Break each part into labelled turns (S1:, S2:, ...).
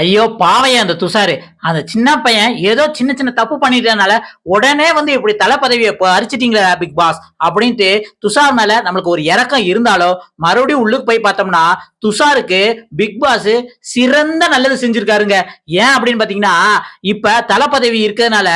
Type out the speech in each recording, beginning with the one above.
S1: ஐயோ பாவையன் அந்த துஷாரு. அந்த சின்ன பையன் ஏதோ சின்ன சின்ன தப்பு பண்ணிட்டதுனால உடனே வந்து இப்படி தலை பதவியை அரிச்சிட்டீங்களா பிக் பாஸ் அப்படின்ட்டு துஷார் மேல நம்மளுக்கு ஒரு இறக்கம் இருந்தாலும் மறுபடியும் உள்ளுக்கு போய் பார்த்தோம்னா துஷாருக்கு பிக் பாஸ் சிறந்த நல்லது செஞ்சிருக்காருங்க. ஏன் அப்படின்னு பாத்தீங்கன்னா இப்ப தலை பதவி இருக்கிறதுனால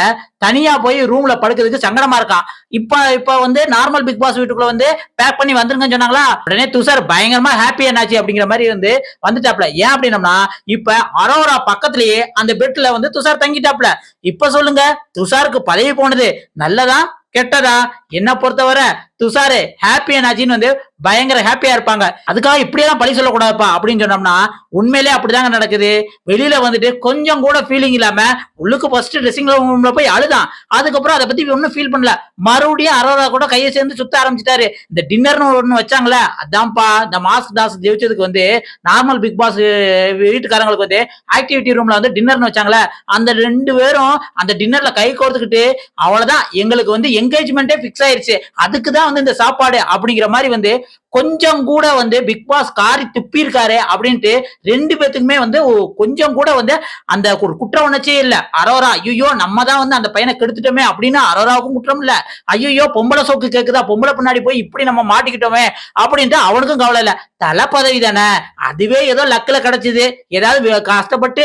S1: தனியா போய் ரூம்ல படுக்கிறதுக்கு சங்கடமா இருக்கான் இப்ப இப்ப வந்து நார்மல் பிக் பாஸ் வீட்டுக்குள்ள வந்து பேக் பண்ணி வந்துருங்கன்னு சொன்னாங்களா? உடனே துஷார் பயங்கரமா ஹாப்பி என்னாச்சு அப்படிங்கிற மாதிரி வந்து வந்துட்டாப்ல. ஏன் அப்படின்னம்னா இப்ப அரோரா பக்கத்துலயே அந்த பெட்ல வந்து துஷார் தங்கிட்டாப்ல. இப்ப சொல்லுங்க துஷாருக்கு பதவி போனது நல்லதா கெட்டதா? என்ன பொறுத்தவரை துஷாரு ஹாப்பி என்னாச்சின்னு வந்து பயங்கர ஹாப்பியா இருப்பாங்க. அதுக்காக இப்படியெல்லாம் பழி சொல்லக்கூடாதுப்பா அப்படின்னு சொன்னோம்னா உண்மையிலே அப்படிதாங்க நடக்குது. வெளியில வந்துட்டு கொஞ்சம் கூட ஃபீலிங் இல்லாம உள்ளுக்கு ஃபர்ஸ்ட் ட்ரெஸ்ஸிங் ரூம்ல போய் அழுதான். அதுக்கப்புறம் அதை பத்தி ஒன்னும் ஃபீல் பண்ணல. மறுபடியும் அரோரா கூட கையை சேர்ந்து சுத்த ஆரம்பிச்சிட்டாரு. இந்த டின்னர்னு ஒன்று வச்சாங்களே அதான்ப்பா இந்த மாஸ்க் தாஸ் ஜெயிச்சதுக்கு வந்து நார்மல் பிக் பாஸ் வீட்டுக்காரங்களுக்கு வந்து ஆக்டிவிட்டி ரூம்ல வந்து டின்னர்னு வச்சாங்களே அந்த ரெண்டு பேரும் அந்த டின்னர்ல கை கோர்த்துக்கிட்டு அவ்வளவுதான். எங்களுக்கு வந்து என்கேஜ்மெண்ட்டே ஃபிக்ஸ் ஆயிருச்சு. அதுக்கு தான் வந்து இந்த சாப்பாடு அப்படிங்கிற மாதிரி வந்து கொஞ்சம் கூட வந்து பிக் பாஸ் காரி துப்பியிருக்காரு அப்படின்ட்டு ரெண்டு பேத்துக்குமே வந்து கொஞ்சம் கூட வந்து அந்த ஒரு குற்ற உணர்ச்சியே இல்லை. அரோரா ஐயோ நம்ம தான் வந்து அந்த பையனை கெடுத்துட்டோமே அப்படின்னு அரோராவுக்கும் குற்றம் இல்ல. ஐயோ பொம்பளை சோக்கு கேக்குதா? பொம்பளை பின்னாடி போய் இப்படி நம்ம மாட்டிக்கிட்டோமே அப்படின்ட்டு அவனுக்கும் கவலை இல்லை. தலை பதவி தானே? அதுவே ஏதோ லக்கில் கிடைச்சது. ஏதாவது கஷ்டப்பட்டு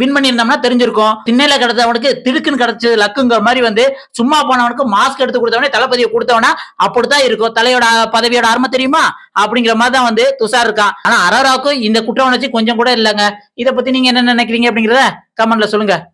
S1: வின் பண்ணியிருந்தோம்னா தெரிஞ்சிருக்கும். திண்ணையில கிடைச்சவனுக்கு திடுக்குன்னு கிடைச்சது லக்குங்கிற மாதிரி வந்து சும்மா போனவனுக்கு மாஸ்க் எடுத்து கொடுத்தவனே தலைப்பதியை கொடுத்தவனா அப்படித்தான் இருக்கும். தலையோட பதவியோட அருமை தெரியுமா? அப்படிங்கிற மாதிரி தான் வந்து துஷார் இருக்கான். ஆனா அரோராவுக்கும் இந்த குற்ற உணர்ச்சி கொஞ்சம் கூட இல்லைங்க. இதை பத்தி நீங்க என்ன நினைக்கிறீங்க அப்படிங்கிறத கமெண்ட்ல சொல்லுங்க.